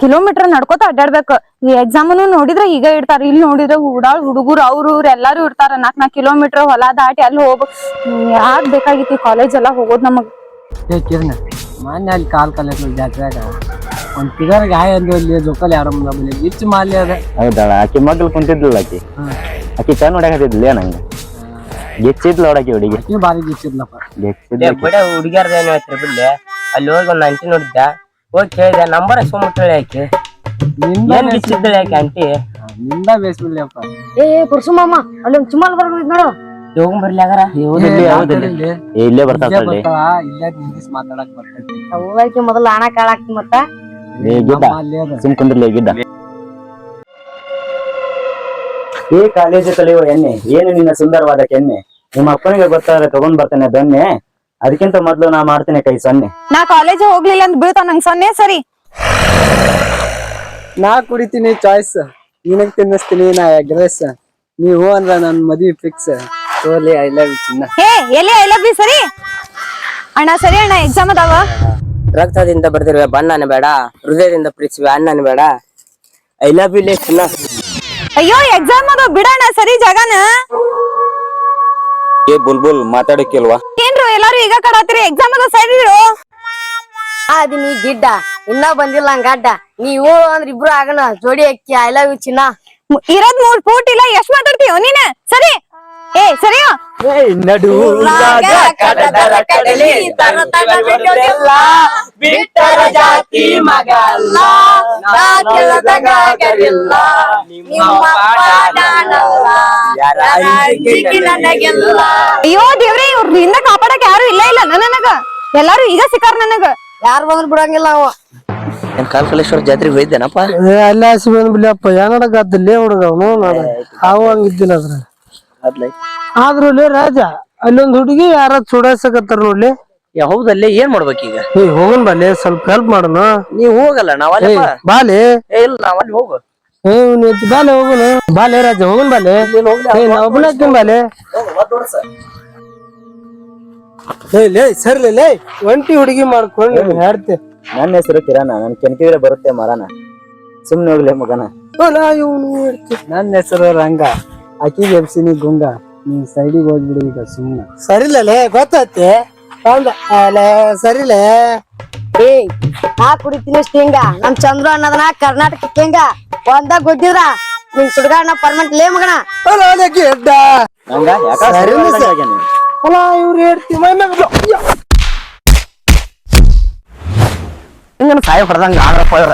Kilometre ನಡ್ಕೋತ ಅಡ್ಡಾಡ್ಬೇಕು. ಈ ಎಕ್ಸಾಮನು ನೋಡಿದ್ರೆ ಈಗ ಇಡ್ತಾರ ಇಲ್ಲಿ ನೋಡಿದ್ರೆ ಹುಡಾಳ್ ಹುಡುಗರು ಅವ್ರು ಇವ್ರು ಎಲ್ಲಾರು ಇರ್ತಾರ ನಾಕ್ ನಾಕ್ ಕಿಲೋಮೀಟರ್ ಹೊಲ ದಾಟಿ ಅಲ್ಲಿ ಹೋಗ್. ಯಾಕ್ ಬೇಕಾಗಿತ್ತು ಕಾಲೇಜ್ ಎಲ್ಲ ಹೋಗೋದ್ ನಮಗ್? ಏ ಕಿರಣ ಮೊನ್ನೆ ಅಲ್ಲಿ ಕಾಲ್ ಕಲಿಯಕ್ ಜಾತ್ರೆಯಾಗ ಒಂದು ಫಿಗರ್ ಗಾಯ ಅಂದ್ವಿ ಅಲ್ಲಿ ಲೋಕಲ್ ಯಾರು ಮುಂದೆ ಬಿಚ್ಚು ಮಾಲ್ಯ ಮಾಲಿ ಅದ ಹೌದಾಳ ಆಕಿ ಮಗ್ಳು ಕುಂತಿದ್ಲಲ್ಲ ಆಕಿ? ಆಕಿ ಕಣ್ ಹೊಡ್ಯಾಕತ್ತಿದ್ಲೇ ನಂಗೆ ಗೆಚ್ಚಿದ್ಲ ಹೊಡಕಿ ಹುಡುಗಿ. ಆಕಿ ಬಾರಿ ಗೆಚ್ಚಿದ್ಲಪ್ಪ. ಗೆಚ್ಚಿದ್ಲ ಹುಡುಗಿಯರ್ದ ಏನ್ ಹೇಳ್ತೀರಿ ಬಿಡ್ಲಿ. ಅಲ್ಲಿ ಹೋಗಿ ಒಂದ್ ಅಂಟಿ ನೋಡಿದ್ದ ಹೋಗಿ ಕೇಳಿದೆ ನಂಬರ್ ಸುಮ್ಮಟ್ಟಳೆ ಆಕಿ. ನಿಂದ ಏನ್ ಬಿಚ್ಚಿದ್ದಳೆ ಆಕಿ ಅಂಟಿ ನಿಂದ ಬೇಸ್ಬಿಡ್ಲಿಯಪ್ಪ. ಏ ಪುರುಷು ಮಾಮ ಅಲ್ಲಿ ಒಂದ್ ಚುಮ್ಮಲ್ ಬರ್ಬೇಕು ನೋಡು. ಹೌದಿಲ್ಲಿ ಹೌದಿಲ್ಲಿ ಇಲ್ಲೇ ಬರ್ತಾಳ ಇಲ್ಲೇ. ಬರ್ತಾಳ? ಇಲ್ಲೇ ನಿಂದಿಸ್ ಮಾತಾಡಕ್ ಬರ್ತೈತಿ. ಹೋಗಕ್ಕೆ ಮೊದಲ ಹಣ ಕಾಳಾಕ್ತಿ ಮತ್ತ. ಏ ಗಿಡ್ಡ. ನಮ್ಮ ಅಲ್ಲಿ ಅದ. ಸುಮ್ ಕುಂದ್ರಲಿ ಗಿಡ್ಡ. ಏ ಕಾಲೇಜು ಕಲಿಯುವ ಎಣ್ಣೆ ಏನು ನಿನ್ನ ಸುಂದರವಾದ ಕೆನ್ನೆ? ನಿಮ್ಮ ಅಪ್ಪನಿಗೆ ಗೊತ್ತಾದ್ರೆ ತಗೊಂಡ್ ಬರ್ತೇನೆ ದೊನ್ನೆ. ಅದಕ್ಕಿಂತ ಮೊದ್ಲು ನಾ ಮಾಡ್ತೇನೆ ಕೈ ಸೊನ್ನೆ. ನಾ ಕಾಲೇಜ್ ಹೋಗ್ಲಿಲ್ಲ ಅಂತ ಬೀಳ್ತಾವ ನಂಗ್ ಸೊನ್ನೆ ಸರಿ. ನಾ ಕುಡಿತೀನಿ ಚಾಯ್ಸ್ ನಿನಗ್ ತಿನ್ನಿಸ್ತೀನಿ ನಾ ಎಗ್ರೆಸ್. ನೀವು ಅಂದ್ರ ನನ್ ಮದ್ವಿ ಫಿಕ್ಸ್ ಓಲಿ ಐ ಲವ್ ಯು ಚಿನ್ನ. ಹೇ ಎಲ್ಲಿ ಐ ಲವ್ ಯು ಸರಿ? ಅಣ್ಣ ಸರಿ ಅಣ್ಣ ಎಕ್ಸಾಮ್ ಅದಾವ? ರಕ್ತದಿಂದ ಬರ್ದಿರುವ ಬಣ್ಣನ ಬೇಡ ಹೃದಯದಿಂದ ಪ್ರೀತಿಸುವ ಅಣ್ಣನ ಬೇಡ. ಐ ಲವ್ ಯು ಲೇ ಚಿನ್ನ. ಅಯ್ಯೋ ಎಕ್ಸಾಮ್ ಅದಾವ ಬಿಡಣ್ಣ ಸರಿ ಜಗನ. ಏ ಬುಲ್ಬುಲ್ ಮಾತಾಡಕ್ಕಿಲ್ವಾ? ಏನ್ರು ಎಲ್ಲಾರು ಈಗ ಕಡಾತಿರಿ ಎಕ್ಸಾಮ್ ಅದ ಸರಿ ಇರು ಅದಿ ನೀ ಗಿಡ್ಡ. ಇನ್ನ ಬಂದಿಲ್ಲ ಹಂಗ ಅಡ್ಡ. ನೀವು ಅಂದ್ರ ಇಬ್ರು ಆಗಣ ಜೋಡಿ ಅಕ್ಕಿ ಐ ಲವ್ ಯು ಚಿನ್ನ. ಇರೋದ್ ಮೂರ್ ಫೂಟ್ ಇಲ್ಲ ಎಷ್ಟ್ ಮಾತಾಡ್ತೀಯೋ ನೀನ? ಸರಿ. ಏ ಸರಿಯೋ? ನಡು ಬಿಟ್ಟರ ಜಾತಿ ಮಗಲ್ಲ. ಅಯ್ಯೋ ದೇವ್ರೆ ಇವ್ರಿಂದ ಕಾಪಾಡಕ್ ಯಾರು ಇಲ್ಲ ಇಲ್ಲ ನನಗ. ಎಲ್ಲಾರು ಈಗ ಸಿಕ್ಕಾರ ನನಗ. ಯಾರು ಬಂದ್ರು ಬಿಡಂಗಿಲ್ಲ ಅವ. ಕಾಲ್ಕಲೇಶ್ವರ ಜಾತ್ರೆಗೆ ಹೋಯ್ತೇನಪ್ಪ ಅಲ್ಲ ಹಸಿ ಬಂದ್ಬಿಡ್ಲಪ್ಪ. ಏನಾಡಕತ್ತಲ್ಲೇ ಹುಡುಗ ಅವನು ನಾನು ಅವ ಹಂಗಿದ್ದಿಲ್ಲ ಅದ್ರ ಆದ್ರೂ ಲೇ ರಾಜ ಅಲ್ಲೊಂದ್ ಹುಡುಗಿ ಯಾರ ಚುಡಾಯಿಸಕತ್ತಾರ ನೋಡ್ಲಿ. ಹೌದಲ್ಲೇ ಏನ್ ಮಾಡ್ಬೇಕೀಗ? ನೀ ಹೋಗನ್ ಬಾಲೆ ಸ್ವಲ್ಪ ಹೆಲ್ಪ್ ಮಾಡೋಣ. ನೀ ಹೋಗಲ್ಲ ನಾವು ಏ ಬಾಲೆ. ಇಲ್ಲ ನಾವಲ್ಲಿ ಹೋಗು. ಏ ಬಾಲೆ ಹೋಗುನು. ಬಾಲೆ ರಾಜ ಹೋಗನ್ ಬಾಲೆ. ಏ ನಾ ಒಬ್ಬನ ಹಾಕ್ತೀನಿ ಬಾಲೆ. ಲೇ ಲೇ ಸರ್ಲಿ ಲೇ ಒಂಟಿ ಹುಡುಗಿ ಮಾಡ್ಕೊಂಡು ಹೇಳ್ತೆ. ನನ್ನ ಹೆಸರು ಕಿರಣ ನನ್ ಕೆಣಕಿದ್ರೆ ಬರುತ್ತೆ ಮರನ. ಸುಮ್ನೆ ಹೋಗ್ಲೇ ಮಗನ. ಇವನು ನನ್ನ ಹೆಸರು ರಂಗ. ಅಕ್ಕಿಗೆ ಎಬ್ಸಿನಿ ಗುಂಗ. ನೀನ್ ಸೈಡಿಗೆ ಹೋಗ್ಬಿಡಿ ಈಗ ಸುಮ್ನೆ. ಸರಿಲ್ಲ ಲೇ ಸರಿಲೇ ಏ ನಾ ಕುಡಿತೀನಿ ಸ್ಟಿಂಗ ನಮ್ ಚಂದ್ರು ಅನ್ನೋದನ ಕರ್ನಾಟಕ ಕಿಂಗ ಒಂದಾಗ ಗೊತ್ತಿದ್ರ ನಿನ್ ಸುಡ್ಗಾಡ ಪರ್ಮನೆಂಟ್ ಲೇ ಮಗಣ ಅಲ್ಲ ಗೆಡ್ಡ ಹಂಗ ಯಾಕ ಸರಿ ಸರಿ ಸರ್. ಆಗ್ಯಾನ ಇವ? ಅಲ್ಲ ಇವ್ರು ಹೇಳ್ತಿ ಮೈ ಮ್ಯಾಗ ಬಿಡು. ಹಿಂಗ ಸಾಯ ಹೊಡೆದಂಗ ಆದ್ರಪ್ಪ ಇವ್ರ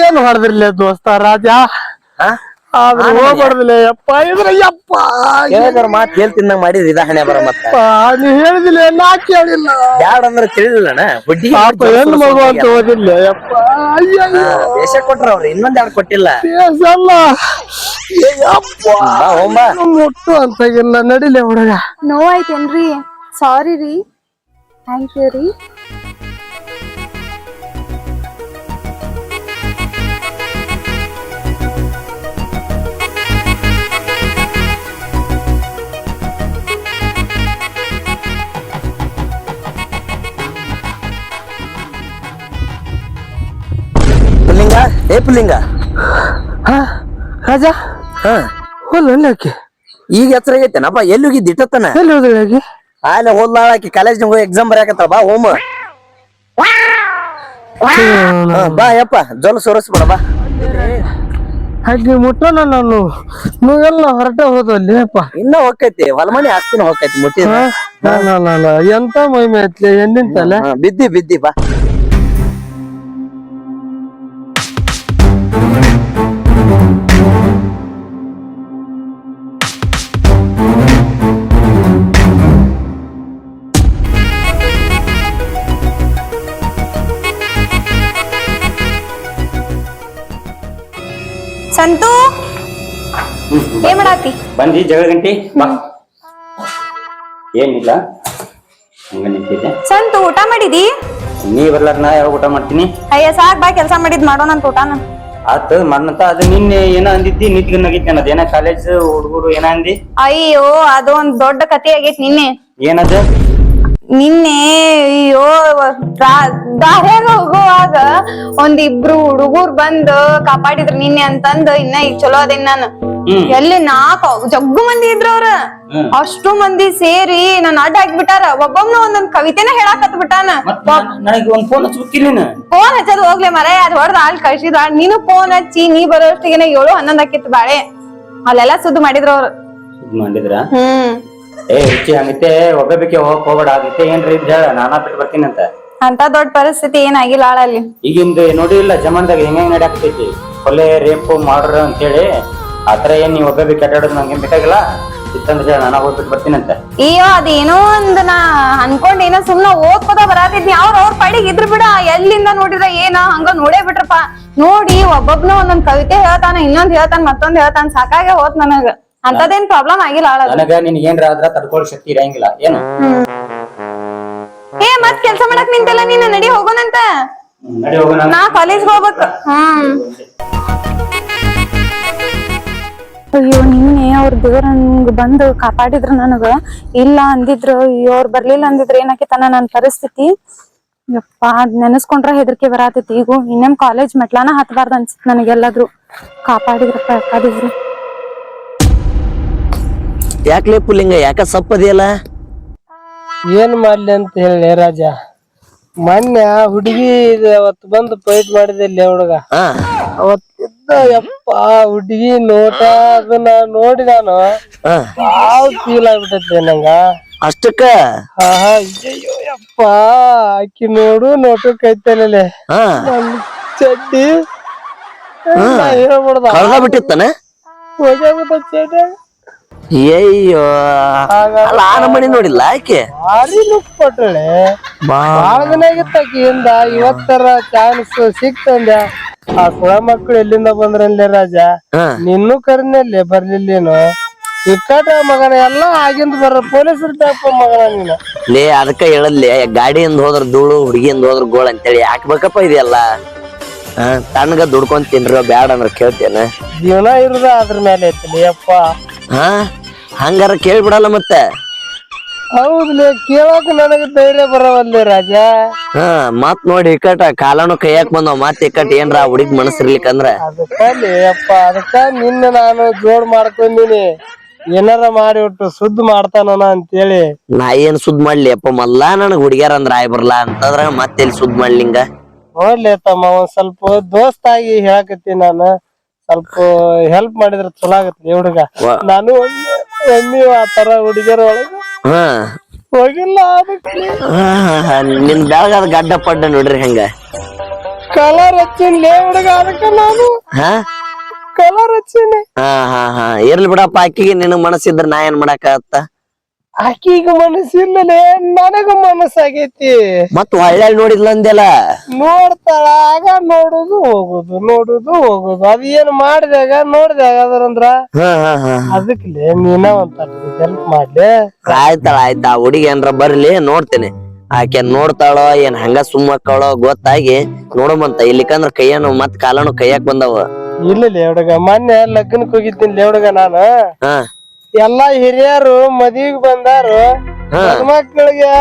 ಏನ್ ಹೊಡೆದಿರ್ಲಿ ದೋಸ್ತ ರಾಜ? ಆದ್ರೆ ಹೋಗ್ಬಾರ್ದಿಲ್ಲ ಯಪ್ಪ ಇದ್ರ ಯಪ್ಪ ಹೇಳಿದ್ರ ಮಾತ್ ಹೇಳ್ತಿದ್ದಂಗ ಮಾಡಿದ್ರಿ ಇದ ಹಣೆ ಬರ ಮತ್ತ ಯಪ್ಪ, ನೀ ಹೇಳಿದಿಲ್ಲ ನಾ ಕೇಳಿಲ್ಲ. ಬ್ಯಾಡ ಅಂದ್ರ ತಿಳಿದಿಲ್ಲಣ್ಣ ಬಡ್ಡಿ ಪಾಪ ಹೆಣ್ಣು ಮಗು ಅಂತ ಓದಿಲ್ಲ ಯಪ್ಪ ದೇಶ ಕೊಟ್ರ ಅವ್ರು ಇನ್ನೊಂದ್ ಎರಡು ಕೊಟ್ಟಿಲ್ಲ. ದೇಶಲ್ಲ. ಯಪ್ಪ ಮುಟ್ಟು ಅಂತಾಗಿಲ್ಲ ನಡಿಲೆ ಹುಡುಗ. ನೋವಾಯ್ತೇನ್ರಿ? ಸಾರಿ ರೀ. ಥ್ಯಾಂಕ್ ಯು ರೀ. ಏ ಪುಲ್ಲಿಂಗ ಹಾ ರಾಜ? ಹಾ. ಹೋಲ್ಲ ಆಕೆ ಈಗ ಎಚ್ಚರ ಆಗೈತೆನಪ್ಪ ಎಲ್ಲಿ ಹೋಗಿದ್ದಿ? ಇಟ್ಟತನ ಎಲ್ಲಿ ಹೋದಳು ಆಕೆ ಆಲೆ ಹೋದ್ಲಾಳಕಿ ಕಾಲೇಜ್ ಹೋಗಿ ಎಕ್ಸಾಮ್ ಬರ್ಯಾಕತ್ತ ಬಾ ಹೋಮ. ಬಾ ಯಪ್ಪ. ಜೋಲ ಸೋರಿಸ್ಬೇಡ ಬಾ. ಹಾಗೆ ಮುಟ್ಟೋಣ ನಾನು. ನೀವೆಲ್ಲ ಹೊರಟ ಹೋದಲ್ಲಿ ಅಪ್ಪ ಇನ್ನ ಹೋಗ್ತೈತಿ. ಹೊಲಮನಿ ಆಸ್ತಿನ ಹೋಗ್ತೈತಿ ಮುಟ್ಟಿ ಎಂತ ಮಹಿಮೆ ಐತ್ಲೆ? ಎಂದಿಂತಲ್ಲ ಬಿದ್ದಿ ಬಿದ್ದಿ ಬಾ. ಬಂದಿ ಜಗಳ ಗಂಟಿ ಬಾ. ಏನಿಲ್ಲ. ಹಂಗ ನಿಂತಿದ್ದೆ. ಸಂತು ಊಟ ಮಾಡಿದಿ? ನೀ ಬರ್ಲಾರ ನಾ ಊಟ ಮಾಡ್ತೀನಿ? ಅಯ್ಯ ಸಾಕ್ ಬಾ ಕೆಲಸ ಮಾಡಿದ್ ಮಾಡೋಣ ಅಂತ ಊಟಾನ. ಆತ ಮಾಡ್ನಂತ ಅದು ನಿನ್ನೆ ಏನ ಅಂದಿದ್ದಿ ನಿತ್ಗನ್ನಾಗಿತ್ತು ಅನ್ನೋದು ಏನ ಕಾಲೇಜ್ ಹುಡುಗರು ಏನ ಅಂದಿ? ಅಯ್ಯೋ ಅದು ಒಂದ್ ದೊಡ್ಡ ಕತೆ ಆಗೈತಿ ನಿನ್ನೆ. ಏನದ? ನಿನ್ನೆ ಅಯ್ಯೋ ದಾರ್ಯಾಗ ಹೋಗುವಾಗ ಒಂದಿಬ್ರು ಹುಡುಗರು ಬಂದು ಕಾಪಾಡಿದ್ರು ನಿನ್ನೆ ಅಂತಂದು ಇನ್ನ ಈಗ ಚಲೋ ಅದೇನ್ ನಾನು. ಎಲ್ಲಿ ನಾಲ್ಕು ಜಗ್ಗು ಮಂದಿ ಇದ್ರು ಅವ್ರ. ಅಷ್ಟು ಮಂದಿ ಸೇರಿ ನನ್ನ ಅಡ್ಡ ಹಾಕ್ಬಿಟ್ಟಾರ. ಒಬ್ಬೊಬ್ನ ಒಂದೊಂದ್ ಕವಿತೆನ ಹೇಳಾಕತ್ ಬಿಟ್ಟಾನ. ಫೋನ್ ಹಚ್ಚದ್ ಹೋಗ್ಲಿ ಮರ ಅದ್ ಹೊಡ್ದ ಆಳ್ ಕಳ್ಸಿದ ನೀನು ಫೋನ್ ಹಚ್ಚಿ ನೀ ಬರೋಷ್ಟಿಗೆ ಏಳು ಹನ್ನೊಂದ್ ಹಾಕಿತ್ ಬಾಳೆ. ಅಲ್ಲೆಲ್ಲಾ ಸುದ್ದಿ ಮಾಡಿದ್ರು ಅವ್ರು. ಮಾಡಿದ್ರ? ಹ್ಮ್. ಏ ರುಚಿ ಹಂಗೈತೆ ಒಬ್ಬಬೇಕೆ ಹೋಗಕ್ ಹೋಗ್ಬೇಡ ಆಗೈತೆ ಏನ್ರಿ ಇದ್ ಹೇಳ ನಾನಾ ಬಿಟ್ಟು ಬರ್ತೀನಿ ಅಂತ. ಅಂತ ದೊಡ್ಡ ಪರಿಸ್ಥಿತಿ ಏನಾಗಿಲ್ಲ ಆಳಲ್ಲಿ. ಈಗಿಂದ ನೋಡಿಲ್ಲ ಜಮಾನದಾಗ ಹೆಂಗ್ ಹೆಂಗ್ ನಡ್ಯಾಕ್ತೈತಿ ಕೊಲೆ ರೇಪು ಮಾಡ್ರ ಅಂತೇಳಿ ಆತರ ಏನ್ ನೀವ್ ಒಬ್ಬ ಕೆಟ್ಟಾಡೋದು ನಂಗೆ ಬೇಕಾಗಿಲ್ಲ? ಇತ್ತಂದ್ರೆ ಹೇಳ ನಾನು ಹೋಗ್ಬಿಟ್ಟು ಬರ್ತೀನಿ ಅಂತ ಅಯ್ಯೋ ಅದೇನೋ ಒಂದ್ ನಾ ಅನ್ಕೊಂಡ್ ಏನೋ ಸುಮ್ನ ಓದ್ಕೋತ ಬರಾತಿದ್ನಿ. ಅವ್ರ ಅವ್ರ ಪಡಿಗೆ ಇದ್ರು ಬಿಡ. ಎಲ್ಲಿಂದ ನೋಡಿದ್ರ ಏನ? ಹಂಗ ನೋಡೇ ಬಿಟ್ರಪ್ಪ. ನೋಡಿ ಒಬ್ಬೊಬ್ನ ಒಂದೊಂದ್ ಕವಿತೆ ಹೇಳ್ತಾನ ಇನ್ನೊಂದ್ ಹೇಳ್ತಾನ ಮತ್ತೊಂದ್ ಹೇಳ್ತಾನ. ಸಾಕಾಗೆ ಹೋತ್ ನನಗ. ಅಂತದೇನ್ ಪ್ರಾಬ್ಲಮ್ ಆಗಿಲ್ಲ ಆಳದ. ನನಗ ನಿನ್ ಏನ್ರ ಆದ್ರ ತಡ್ಕೊಳ್ಳೋ ಶಕ್ತಿ ಇರಂಗಿಲ್ಲ. ಏನು? ಏ ಮತ್ ಕೆಲ್ಸ ಮಾಡಕ್ ನಿಂತಲ್ಲ ನೀನು? ನಡಿ ಹೋಗೋಣಂತ. ನಡಿ ಹೋಗೋಣ. ನಾ ಕಾಲೇಜ್ ಹೋಗ್ಬೇಕು. ಹ್ಮ್. ಅಯ್ಯೋ ನಿನ್ನೆ ಅವ್ರ ದೇವ್ರ ಹಂಗ ಬಂದು ಕಾಪಾಡಿದ್ರು ನನಗ. ಇಲ್ಲ ಅಂದಿದ್ರು ಅಯ್ಯೋ ಅವ್ರ ಬರ್ಲಿಲ್ಲ ಅಂದಿದ್ರ ಏನಾಕಿತನ ನನ್ನ ಪರಿಸ್ಥಿತಿ. ಯಪ್ಪ ಅದ್ ನೆನೆಸ್ಕೊಂಡ್ರೆ ಹೆದರಿಕೆ ಬರಾತೈತಿ. ಈಗ ಇನ್ನೇಮ್ ಕಾಲೇಜ್ ಮೆಟ್ಲಾನ ಹತ್ಬಾರ್ದು ಅನ್ಸುತ್ತೆ ನನಗೆಲ್ಲಾದ್ರು. ಕಾಪಾಡಿದ್ರಪ್ಪ ಯಾಕಾದಿದ್ರು ಯಾಕ್ಲೆ ಪುಲ್ಲಿಂಗ ಯಾಕ ಸಪ್ಪದಿಯಲ್ಲ? ಏನ್ ಮಾಡ್ಲಿ ಅಂತ ಹೇಳಿ ರಾಜ. ಮೊನ್ನೆ ಹುಡುಗಿ ಅವತ್ ಬಂದು ಪೈಟ್ ಮಾಡಿದೆ ಹುಡುಗ. ಹಾ. ಅವತ್ತಿದ್ದ ಯಪ್ಪ ಹುಡುಗಿ ನೋಟ ಅದನ್ನ ನೋಡಿ ನಾನು. ಬಾಳ ಫೀಲ್ ಆಗ್ಬಿಟ್ಟೈತೆ ನಂಗ? ಅಷ್ಟಕ್ಕ? ಅಯ್ಯಯ್ಯೋ ಯಪ್ಪ. ಆಕಿ ನೋಡು ಹಾ. ನನ್ ಚಡ್ಡಿ. ಹೇಳ್ಬಿಡ್ದ ಕಳ್ದ ಬಿಟ್ಟಿತ್ತಾನ ಹೋಗ್ಯಾಬಿಟ್ಟ ಚಡ್ಡಿ. ಅಯ್ಯೋ ಅಲ್ಲ ಆ ನಮ್ಮನೆ ನೋಡಿಲ್ಲ ಆಕೆ? ಭಾರಿ ಲುಕ್ ಕೊಟ್ಟಳೆ ಬಾಳ ದಿನ ಆಗಿತ್ತು ಆಕಿಯಿಂದ ಇವತ್ತರ ಚಾನ್ಸ್ ಸಿಕ್ತಂದ ಆ ಕುಳ ಮಕ್ಕಳು ಎಲ್ಲಿಂದ ಬಂದ್ರಲ್ಲೇ ರಾಜ? ಹಾ. ನಿನ್ನೂ ಕರ್ನಲ್ಲಿ ಬರ್ಲಿಲ್ಲೇನು? ಇಕ್ಕಟ ಮಗನ ಎಲ್ಲ ಆಗಿಂದ ಬರ ಪೊಲೀಸರು ತಪ್ಪ ಮಗನ ನೀನು. ಲೇ ಅದಕ್ಕ ಹೇಳಲ್ಲಿ ಗಾಡಿಯಿಂದ ಹೋದ್ರ ಧೂಳು ಹುಡುಗಿಯಿಂದ ಹೋದ್ರ ಗೋಳ ಅಂತೇಳಿ ಹಾಕ್ಬೇಕಪ್ಪ ಹಾ. ತಣ್ಣಗ ದುಡ್ಕೊಂಡ್ ತಿನ್ರ ಬ್ಯಾಡ ಅಂದ್ರ ಕೇಳ್ತೇನೆ. ಜೀವನ ಇರುದ ಅದ್ರ ಮೇಲೆ ಐತಿ ಅಪ್ಪ ಹಾ ಹಂಗಾರ ಕೇಳ್ಬಿಡಲ್ಲ ಮತ್ತೆ. ಹೌದ್ಲೇ ಕೇಳಕ್ ನನಗೆ ಧೈರ್ಯ ಬರವಲ್ಲೆ ರಾಜ. ಹಾ ಮತ್ ನೋಡಿ ಇಕ್ಕಟ ಕಾಲನು ಕೈಯಾಕ್ ಬಂದವ್ ಮತ್ ಇಕ್ಕಟ್ ಏನ್ರ ಹುಡುಗಿ ಮನಸ್ಸಿರ್ಲಿಕ್ಕಂದ್ರ. ಅದಕ್ಕಲ್ಲಿ ಅಪ್ಪ ಅದಕ್ಕ ನಿನ್ನ ನಾನು ಜೋಡ್ ಮಾಡ್ಕೊಂಡಿನಿ. ಏನಾರ ಮಾಡಿ ಒಟ್ಟು ಸುದ್ದಿ ಮಾಡ್ತಾನ ಅಂತೇಳಿ. ನಾ ಏನ್ ಸುದ್ ಮಾಡ್ಲಿ ಅಪ್ಪ ಮಲ್ಲ ನನಗ್ ಹುಡುಗ್ಯಾರ ಅಂದ್ರ ಆಯ್ ಬರ್ಲಾ ಅಂತಂದ್ರ ಮತ್ತೆಲ್ಲಿ ಸುದ್ ಮಾಡ್ಲಿಂಗ ನೋಡ್ಲಿ ತಮ್ಮ ಒಂದ್ ಸ್ವಲ್ಪ ದೋಸ್ತಾಗಿ ಹೇಳಕತ್ತಿ ನಾನು. ಸ್ವಲ್ಪ ಹೆಲ್ಪ್ ಮಾಡಿದ್ರ ಚಲೋ ಆಗತ್ತೆ ಹುಡುಗ ನಾನು ಒಮ್ಮೆ ಒಮ್ಮೆ ಆ ತರ ಹುಡುಗಿಯರ ಒಳಗ ಹಾ. ಹೋಗಿಲ್ಲ ಅದಕ್ಕೆ. ನಿನ್ ಬೆಳಗಾದ ಗಡ್ಡ ಪಡ್ಡ ನೋಡ್ರಿ ಹಂಗ. ಕಲರ್ ಹುಡುಗ ಅದಕ್ಕೆ ನಾನು ಹಾ? ಕಲರ್ ಹಚ್ಚಿನಿ. ಹಾ ಹಾ ಹಾ. ಇರ್ಲಿ ಬಿಡಪ್ಪ ಅಕ್ಕಿಗೆ ನಿನಗ್ ಮನಸ್ಸಿದ್ರ ನಾ ಏನ್ ಮಾಡಾಕತ್ತ ಆಕಿಗ ಮನಸ್ಸಿಲ್ಲಲೇ ನನಗ ಮನಸ್ಸಾಗೈತಿ. ಮತ್ ಒಳ್ಳೆ ನೋಡಿದ್ಲ ಅಂದೆಲ್ಲ ನೋಡ್ತಾಳ ಆಗ ನೋಡುದು ಹೋಗುದು ನೋಡುದು ಹೋಗುದು. ಅದ್ ಏನ್ ಮಾಡಿದಾಗ ನೋಡಿದಾಗ ಅದ್ರಂದ್ರ ಹಾ ಹಾ ಹಾ ಅದಕ್ಲೆ ನೀನ ಒಂದ್ ಹೆಲ್ಪ್ ಮಾಡ್ಲಿ. ಆಯ್ತಾಳ ಆಯ್ತ. ಹುಡುಗಿ ಏನ್ರ ಬರ್ಲಿ ನೋಡ್ತೇನೆ. ಆಕೆ ನೋಡ್ತಾಳೋ ಏನ್ ಹಂಗ ಸುಮ್ಮಕ್ಕಳೋ ಗೊತ್ತಾಗಿ ನೋಡಮಂತ. ಇಲ್ಲಿಕಂದ್ರ ಕೈಯನು ಮತ್ ಕಾಲನು ಕೈಯಾಕ್ ಬಂದವ. ಇಲ್ಲ ಹುಡುಗ ಮೊನ್ನೆ ಲಗ್ನಕ್ ಹೋಗಿದ್ದೀನಿ ಹುಡುಗ ನಾನು. ಹಾ. ಎಲ್ಲಾ ಹಿರಿಯರು ಮದ್ವಿಗ್ ಬಂದಾರು. ಹಾ. ಮಕ್ಕಳಿಗೆ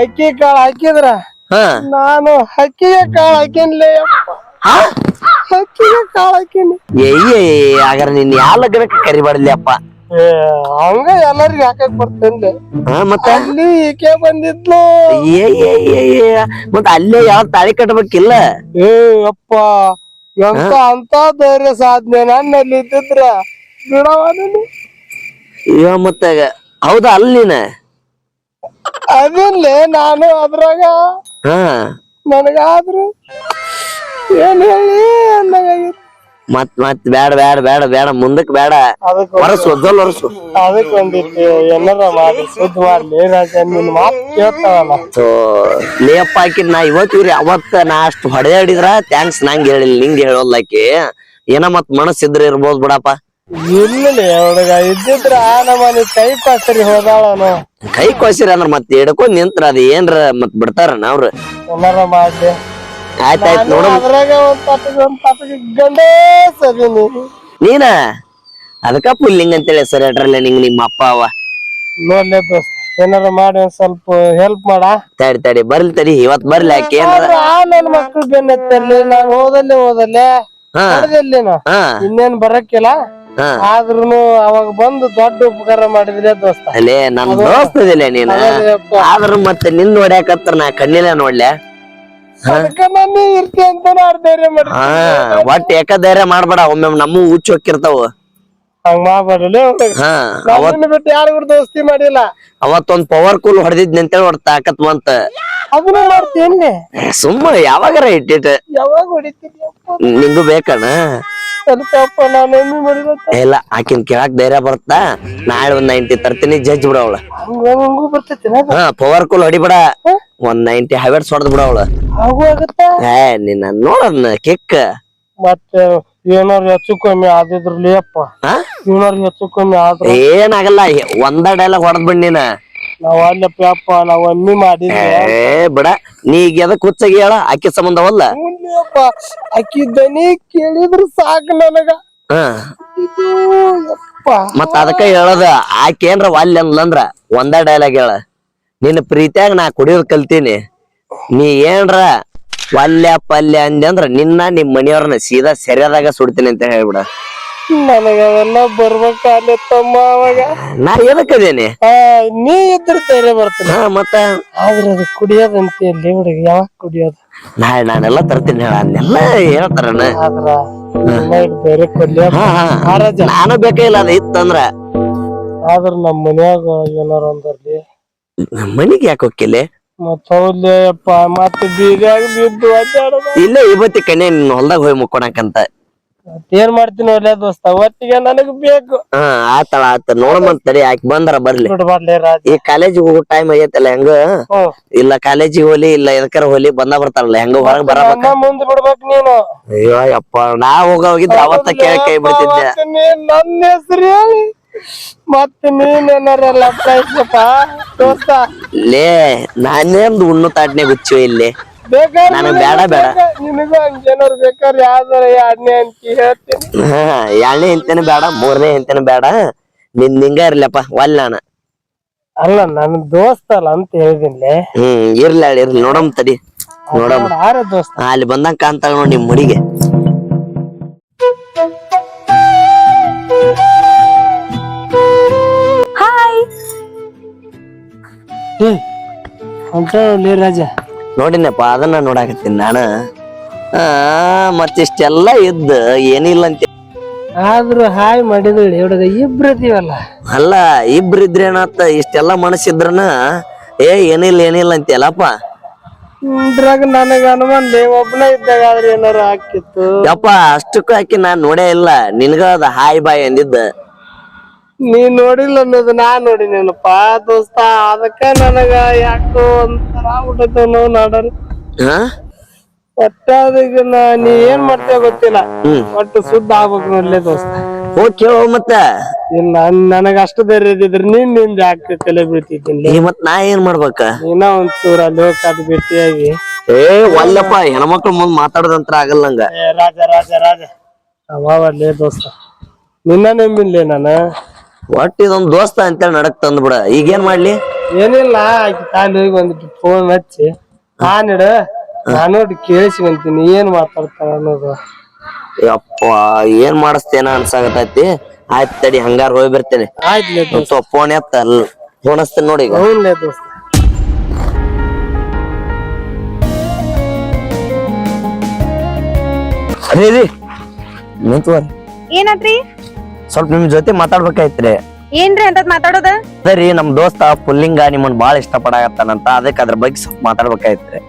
ಅಕ್ಕಿ ಕಾಳು ಹಾಕಿದ್ರ. ಹಾ. ನಾನು ಅಕ್ಕಿಗೆ ಕಾಳು ಹಾಕಿನ್ಲೇ ಅಕ್ಕಿಗೆ ಹಾ? ಕಾಳು ಹಾಕಿನಿ. ಏಯ್ ಆಗಾರ ನೀನ್ ಯಾವ ಲಗ್ನಕ್ಕೆ ಕರಿಬಾರ್ಲಿ ಅಪ್ಪ ಏ, ಹಂಗ ಎಲ್ಲರಿಗೂ ಹಾಕಕ್ ಬರ್ತೇನ್ಲೆ? ಹಾ ಮತ್ತ? ಅಲ್ಲಿ ಈಕೆ ಬಂದಿದ್ಲು. ಏ ಏ ಏ ಏ. ಮತ್ ಅಲ್ಲೇ ಯಾವ ತಾಳಿ ಕಟ್ಬೇಕಿಲ್ಲ? ಏ ಅಪ್ಪ ಎಂತ ಅಂತ ಧೈರ್ಯ ಸಾಧನೆ ನನ್ನಲ್ಲಿ ಇದ್ದಿದ್ರ ಬಿಡವಾದನು ಅಯ್ಯೋ ಮತ್ತ ಹೌದಾ ಅಲ್ಲ ನೀನ ಅದಿನ್ಲೆ ನಾನು ಅದ್ರಾಗ. ಹಾ. ನನಗಾದ್ರು ಏನ್ ಹೇಳಿ ಅನ್ನಂಗಾಗಿತ್ತು. ಮತ್ ಮತ್ ಬ್ಯಾಡ ಬ್ಯಾಡ ಬ್ಯಾಡ ಬ್ಯಾಡ ಮುಂದಕ್ ಬ್ಯಾಡ. ಅದಕ್ಕೆ ಹೊರಸು ಒದ್ದಲ್ ಹೊರಸು ಅದಕ್ಕೆ ಒಂದಿಟ್ಟು ಏನಾರ ಮಾಡಿ ಸುದ್ದಿ ಮಾಡ್ಲಿ ರಾಜ ನಿನ್ ಮಾತು ಕೇಳ್ತಾವಲ್ಲ ಸೊ ಲೇಯಪ್ಪ ಹಾಕಿದ್ ನಾ ಇವತ್ತಿವ್ರಿ ಇವ್ರಿ ಅವತ್ತ ನಾ ಅಷ್ಟು ಹೊಡೆಯಾಡಿದ್ರ ಥ್ಯಾಂಕ್ಸ್ ನಂಗ್ ಹೇಳಿಲ್ಲ ನಿಂಗ್ ಹೇಳೋಲ್ಲಕಿ ಏನ ಮತ್ ಮನಸ್ಸಿದ್ರೆ ಇರ್ಬೋದ್ ಬಿಡಪ್ಪ. ಇಲ್ಲ ಹುಡುಗ ಇದ್ದಿದ್ರ ಕೈ ಹೋದಾಳನು ಕೈ ಕೊಸಿರ ಅಂದ್ರ ಮತ್ ಹಿಡ್ಕೊಂಡ್ ನಿಂತ್ರ ಅದ ಏನ್ರ ಮತ್ ಬಿಡ್ತಾರ ನಾವ್ರ? ಆಯ್ತಾಯ್ತು ನೋಡು ಅದ್ರಾಗ ಒಂದ್ ಪಾತಕ ಒಂದ್ ಪಾತಕ ಗಂಡೇ ಸದೀನಿ ನೀನ. ಅದಕ್ಕ ಪುಲ್ಲಿಂಗ್ ಅಂತೇಳಿ ಸರ್ ಅಡ್ರಲ್ಲ ನಿಂಗ್ ನಿಮ್ಮ ಅಪ್ಪ ಅವ. ನೋಡ್ಲೆ ದೋಸ್ತ ಏನಾರ ಮಾಡಿ ಒಂದ್ ಸ್ವಲ್ಪ ಹೆಲ್ಪ್ ಮಾಡ. ತಡಿ ತಡಿ ಬರ್ಲಿ ತಡಿ ಇವತ್ ಬರ್ಲಿ ಯಾಕೆ ಏನ್ರ. ಆ ನನ್ ಮಕ್ಳು ಬೆನ್ನತ್ತಲ್ಲಿ ನಾನು ಓದಲ್ಲೇ ಓದಲ್ಲೇ ಹಾ. ಹಾ. ಇನ್ನೇನ್ ಬರಕ್ಕಿಲ್ಲ. ಆದ್ರೂನು ಅವಾಗ ಬಂದು ದೊಡ್ಡ ಉಪಕಾರ ಮಾಡಿದ್ರೆ ದೋಸ್ತ. ಅಲ್ಲೇ ನನ್ ದೋಸ್ತದಿಲ್ಲ ನೀನ. ಅದಲ್ಲಪ್ಪ. ಆದ್ರ ಮತ್ತೆ ನಿನ್ ನೋಡ್ಯಾಕತ್ರ ನಾ ಕಣ್ಣಿಲ್ಲ ನೋಡ್ಲೆ. ಒಟ್ ಯಾಕ ಧೈರ್ಯ ಮಾಡ್ಬೇಡ ಒಮ್ಮೆ ನಮ್ಮ ಹುಚ್ಚ ಹೊಕ್ಕಿರ್ತಾವ. ಹಂಗ ಬಿಟ್ಟು ದೋಸ್ತಿ ಮಾಡಿಲ್ಲ. ಅವತ್ತೊಂದ್ ಪವರ್ ಕೂಲ್ ಹೊಡೆದಿದ್ ಅಂತೇಳಿ ಹೊಡ್ ತಾಕತ್ ಮಂತ ಅದನ್ನ ಮಾಡ್ತೀನಿ ಸುಮ್ಮ ಯಾವಾಗಾರ ಇಟ್ಟಿಟ್ ಯಾವಾಗ ಹೊಡಿತೀನಿ ಅಪ್ಪ? ನಿಂಗೂ ಬೇಕಣ್ಣ. ಇಲ್ಲ ಆಕಿನ್ ಕೇಳಾಕ್ ಧೈರ್ಯ ಬರುತ್ತಾ? ನಾಳೆ ಒಂದ್ ನೈಂಟಿ ತರ್ತೀನಿ ಜಜ್ ಬಿಡವಳ ಹಾ ಪವರ್ ಕೂಲ್ ಹೊಡಿಬಿಡ. ಒಂದ್ ನೈಂಟಿ ಹೈವೇಟ್ಸ್ ಹೊಡೆದ್ ಬಿಡವಳ ಏ ನಿನ್ನ ನೋಡದ್ನ ಕಿಕ್ ಮತ್ತೆ ಏನಾರು ಹೆಚ್ಚು ಕಮ್ಮಿ ಆದಿದ್ರಲ್ಲಿ ಅಪ್ಪ. ಏನಾರು ಹೆಚ್ಚು ಕಮ್ಮಿ ಆದ್ರೆ ಏನಾಗಲ್ಲ ಒಂದ ಡೈಲಾಗ್ ಹೊಡೆದ್ ಬಿಡ್ ನೀನ. ನಾವ್ ಅಲ್ಲಪ್ಪ ಅಪ್ಪ ನಾವ್ ಎಮ್ಮಿ ಮಾಡಿದ್ವಿ. ಏ ಬಿಡ. ನೀ ಈಗ ಎದಕ್ ಹುಚ್ಚಾಗಿ ಹೇಳ? ಅಕ್ಕಿ ಸಂಬಂಧವಲ್ಲ ಅಕ್ಕಿ ದನಿ ಕೇಳಿದ್ರು ಸಾಕು ನನಗ. ಹಾ. ಇದು ಯಪ್ಪ. ಮತ್ತ ಅದಕ್ಕ ಹೇಳದ ಆಕೆ ಏನ್ರ ವಾಲ್ಯ ಅಂದ್ಲಂದ್ರ ಒಂದ ಡೈಲಾಗ್ ಹೇಳ. ನಿನ್ನ ಪ್ರೀತಿಯಾಗ ನಾ ಕುಡಿಯೋದ್ ಕಲ್ತೀನಿ. ನೀ ಏನ್ರ ವಲ್ಯ ಪಲ್ಯ ಅಂದ್ರ ನಿನ್ನ ನಿಮ್ ಮನಿಯವ್ರನ್ನ ಸೀದಾ ಸೆರೆದಾಗ ಸುಡ್ತೀನಿ ಅಂತ ಹೇಳ್ಬಿಡ. ನನಗ ಅವೆಲ್ಲ ತಮ್ಮ ಅವಾಗ. ನಾ ಏನಕ್ಕದೇನೆ ಆ, ನೀ ಇದ್ರ ಧೈರ್ಯ ಬರ್ತೀನಿ. ಹಾ ಮತ್ತ? ಆದ್ರೆ ಅದು ಕುಡಿಯೋದಂತೆ ಅಲ್ಲಿ ಹುಡುಗ ಯಾವಾಗ ಕುಡಿಯೋದು? ನಾಳೆ ನಾನೆಲ್ಲ ತರ್ತೀನಿ ಹೇಳ ಅದನ್ನೆಲ್ಲ ಹೇಳ್ತಾರ ಆದ್ರ ಕೊಡ್ಲಿ ಹಾ ಹಾ. ಮಹಾರಾಜ ನಾನು ಬೇಕೇ ಇಲ್ಲ ಅದ ಇತ್ತಂದ್ರ. ಆದ್ರ ನಮ್ ಮನ್ಯಾಗ ಏನಾರ ಅಂದರ್ಲಿ ಮನಿಗೆ ಯಾಕೆ ಹೋಗಿಲ್ಲಿ ಮತ್ತ ಮತ್ತೆ ಬೀದಿಯಾಗ ಬಿದ್ದು ಅಡ್ಡಾಡೋದು ಇಲ್ಲೇ ಇವತ್ತಿ ಕಣ್ಣೆ ನಿನ್ನ ಹೊಲ್ದಾಗ ಹೋಗಿ ಮುಕ್ಕೊಣಕಂತ ಏನ್ ಮಾಡ್ತೀನಿ ಒಳ್ಳೆ ದೋಸ್ತ ಒಟ್ಟಿಗೆ ನನಗ್ ಬೇಕು. ಹಾ ಆತಳ ಆತ ನೋಡಮಂತ ತಡಿ ಆಕಿ ಬಂದ್ರ ಬರ್ಲಿ. ರಾಜ. ಈ ಕಾಲೇಜಿಗೆ ಹೋಗೋ ಟೈಮ್ ಆಗೈತಲ್ಲ ಹೆಂಗ? ಹ್ಮ್ ಇಲ್ಲ ಕಾಲೇಜಿಗೆ ಹೋಲಿ ಇಲ್ಲ ಎದಕ್ಕಾರ ಹೋಲಿ ಬಂದ ಬರ್ತಾರಲ್ಲ ಹೆಂಗ ಹೊರಗ್ ಬರಬೇಕ ನನ್ನ ಮುಂದ್ ಬಿಡ್ಬೇಕ್ ನೀನು. ಅಯ್ಯೋ ಯಪ್ಪ ನಾ ಹೋಗ ಹೋಗಿದ್ದೆ ಅವತ್ತ ಕೇಳ ಕೈ ಬಿಡ್ತಿದ್ದೆ. ನೀನ್ ನನ್ನ ಹೆಸರು ಹೇಳಿ. ಮತ್ತೆ ನೀನ್ ಏನಾರಲ್ಲ ಪ್ರಯತ್ನಪ್ಪ ದೋಸ್ತ. ಲೇ ನಾನೇಮ್ದು ಉಣ್ಣು ತಾಟ್ನೆ ಗುಚ್ಚು ಇಲ್ಲಿ? ಬೇಕಾದ್ರೆ ನನಗ್ ಬೇಡ ಬೇಡ. ನಿನಗೂ ಹಂಗೇನಾರು ಬೇಕಾದ್ರೆ ಯಾವ್ದಾರ ಎಣ್ಣೆ ಅಂತ ಹೇಳ್ತೀನಿ. ಹಾ ಎರಡನೇ ಇಂತೇನು ಬೇಡ ಮೂರನೇ ಇಂತೇನು ಬೇಡ. ನಿನ್ ನಿಂಗ ಇರ್ಲಪ್ಪ ವಲ್ಲಾನ ಅಲ್ಲ ನನ್ ದೋಸ್ತ ಅಲ್ಲ ಅಂತ ಹೇಳಿದಿನ್ಲೆ. ಹ್ಮ್ ಇರ್ಲಿ ಇರ್ಲಿ ನೋಡಮ್ ತಡಿ ನೋಡಮ್. ಆರ ದೋಸ್ತ? ಆ, ಅಲ್ಲಿ ಬಂದಂಗ ಕಾಣ್ತಾಳ ನೋಡಿ ನಿಮ್ ಮುಡಿಗೆ ಹಾಯ್ ಅಂತ ಹೇಳಿ ರಾಜ. ನೋಡಿನಪ್ಪ ಅದನ್ನ ನೋಡಾಕತ್ತೀನಿ ನಾನು. ಆ ಮತ್ತಿಷ್ಟೆಲ್ಲ ಇದ್ದ ಏನಿಲ್ಲ ಅಂತ ಆದ್ರೂ ಹಾಯ್ ಮಾಡಿದ್ರಿ ಹುಡುಗ ಇಬ್ರದೀವಲ್ಲ. ಅಲ್ಲ ಇಬ್ರು ಇದ್ರೇನಾತ ಇಷ್ಟೆಲ್ಲ ಮನಸ್ಸಿದ್ರನ? ಏ ಏನಿಲ್ಲ ಏನಿಲ್ಲ ಅಂತೀಯಲ್ಲಪ್ಪ. ಇದ್ರಾಗ ನನಗ ಅನುಮಾನ ಒಬ್ಬನ ಇದ್ದಾಗ ಆದ್ರೆ ಏನಾರ ಹಾಕಿತ್ತು? ಯಪ್ಪ ಅಷ್ಟಕ್ಕೂ ಹಾಕಿ ನಾನ್ ನೋಡೇ ಇಲ್ಲ. ನಿನ್ಗ ಅದ ಹಾಯ್ ಬಾಯ್ ಅಂದಿದ್ದ. ನೀ ನೋಡಿಲ್ಲ ಅನ್ನೋದು ನಾ ನೋಡಿನೇನಪ್ಪ? ದೋಸ್ತ ಅದಕ್ಕ ನನಗ ಯಾಕೋ ಒಂಥರ ಆಗ್ಬಿಟ್ಟೈತೆ ನೋವು ನಾಡಲ್ ಹಾ ಒಟ್ಟಾದೀಗ ನಾ ಏನ್ ಮಾಡ್ತೀಯ ಗೊತ್ತಿಲ್ಲ. ಒಟ್ಟು ಸುದ್ದ ಆಗ್ಬೇಕು ನೋಡ್ಲೇ ದೋಸ್ತ. ಹೋಗ್ ಮತ್ತೆ. ಇಲ್ಲ ನನಗ ಅಷ್ಟು ಧೈರ್ಯ ಇದ್ದಿದ್ರೆ ನೀನ್ ನಿನ್ ಯಾಕೆ ತಲೆ ಬೀಳ್ತಿದ್ದೀನಿ? ಮತ್ ನಾ ಏನ್ ಮಾಡ್ಬೇಕ? ನೀನ ಒಂಚೂರ ಅಲ್ಲಿ ಹೋಗಿ ಕಾದ್ ಭೇಟಿಯಾಗಿ ಏ ಒಲ್ಲಪ್ಪ ಹೆಣ್ಮಕ್ಳು ಮುಂದ್ ಮಾತಾಡದಂತ ಆಗಲ್ಲ ನಂಗ. ಏ ರಾಜ ರಾಜ ರಾಜ. ಅವಾವಲ್ಲೇ ದೋಸ್ತ. ನಿನ್ನ ನಂಬಿನ್ಲೇ ನಾನು? ಒಟ್ಟ ಇದೊಂದ್ ದೋಸ್ತ ಅಂತೇಳಿ ನಡಕ್ ತಂದ್ಬಿಡ ಈಗ ಏನ್ ಮಾಡ್ಲಿ? ಏನಿಲ್ಲ ಆಕಿ ತಾಲಿ ಹೋಗಿ ಒಂದಿಟ್ಟು ಫೋನ್ ಹಚ್ಚಿ. ನಾನಿಡ ನಾನು ಕೇಳಿಸ್ಕೊಂತೀನಿ ಏನ್ ಮಾತಾಡ್ತಾರ ಅನ್ನೋದು. ಯಪ್ಪ ಏನ್ ಮಾಡಿಸ್ತೇನ ಅನ್ಸಾಗತೈತಿ ಆಯ್ತ್ ತಡಿ ಹಂಗಾರ ಹೋಗಿ ಬರ್ತೇನೆ. ಆಯ್ತು ಫೋನ್ ಎತ್ತ ಫೋನ್ ಹಚ್ತೇನೆ ನೋಡಿ ಈಗ. ಹೌನ್ಲೇ ದೋಸ್ತ. ಅದೇ ನಿಂತು ಏನಾದ್ರಿ ಸ್ವಲ್ಪ ನಿಮ್ ಜೊತೆ ಮಾತಾಡ್ಬೇಕಾಯ್ತ್ರಿ. ಏನ್ರಿ ಅಂತ ಮಾತಾಡೋದ? ಸರಿ ನಮ್ ದೋಸ್ತ ಪುಲ್ಲಿಂಗ ನಿಮ್ಮನ್ ಬಾಳ ಇಷ್ಟ ಪಡಾಕತ್ತಾನಂತ ಅದಕ್ಕೆ ಅದ್ರ ಬಗ್ಗೆ ಸ್ವಲ್ಪ ಮಾತಾಡ್ಬೇಕಾಯ್ತ್ರಿ.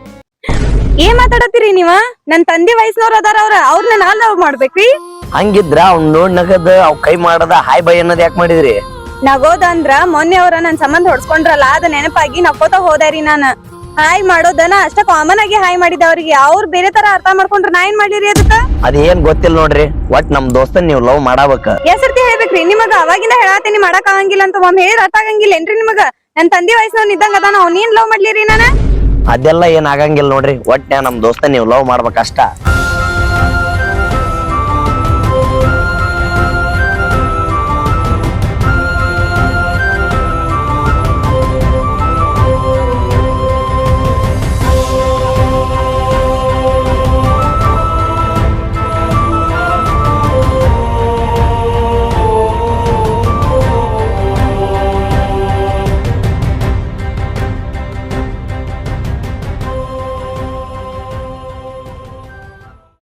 ಏನ್ ಮಾತಾಡತ್ತೀರಿ ನೀವ? ನನ್ ತಂದೆ ವಯಸ್ಸಿನವ್ರ ಅದಾರ ಅವ್ರ ಅವ್ರನ್ನ ನಾನ್ ಲವ್ ಮಾಡ್ಬೇಕ್ರಿ. ಹಂಗಿದ್ರ ಅವ್ನ್ ನೋಡ್ ನಗದ ಅವ್ ಕೈ ಮಾಡದ ಹಾಯ್ ಬೈ ಅನ್ನೋದ್ ಯಾಕೆ ಮಾಡಿದ್ರಿ? ನಗೋದಂದ್ರ ಮೊನ್ನೆ ಅವ್ರ ನನ್ ಸಂಬಂಧ ಹೊಡ್ಸ್ಕೊಂಡ್ರಲ್ಲ ಅದ ನೆನಪಾಗಿ ನಕ್ಕೋತ ಹೋದ್ರಿ ನಾನ. ಹಾಯ್ ಮಾಡೋದನ? ಅಷ್ಟ ಕಾಮನ್ ಆಗಿ ಹಾಯ್ ಮಾಡಿದ ಅವ್ರಿಗೆ. ಅವ್ರು ಬೇರೆ ತರ ಅರ್ಥ ಮಾಡ್ಕೊಂಡ್ರ ನಾ ಏನ್ ಮಾಡಿರಿ ಅದಕ್ಕ ಅದೇನ್ ಗೊತ್ತಿಲ್ಲ ನೋಡ್ರಿ ಒಟ್ ನಮ್ ದೋಸ್ತನ್ ನೀವ್ ಲವ್ ಮಾಡಬೇಕ. ಎಸರ್ತಿ ಸರ್ತಿ ಹೇಳ್ಬೇಕ್ರಿ. ನಿಮಗ ಅವಾಗಿಂದ ಹೇಳಾತೀನಿ ಮಾಡಕ್ ಆಗಂಗಿಲ್ಲ ಅಂತ ಒಮ್ಮೆ ಹೇಳಿ ಅರ್ಥ ಆಗಂಗಿಲ್ಲ ಏನ್ರಿ ನಿಮಗ? ನನ್ ತಂದಿ ವಯಸ್ಸಿನವ್ ಇದ್ದಂಗ ಅದಾನ ನಾವ್ ನೀನ್ ಲವ್ ಮಾಡ್ಲಿರಿ ನಾನ? ಅದೆಲ್ಲ ಏನ್ ಆಗಂಗಿಲ್ಲ ನೋಡ್ರಿ ಒಟ್ ನಮ್ ದೋಸ್ತ ನೀವ್ ಲವ್ ಮಾಡ್ಬೇಕಷ್ಟ.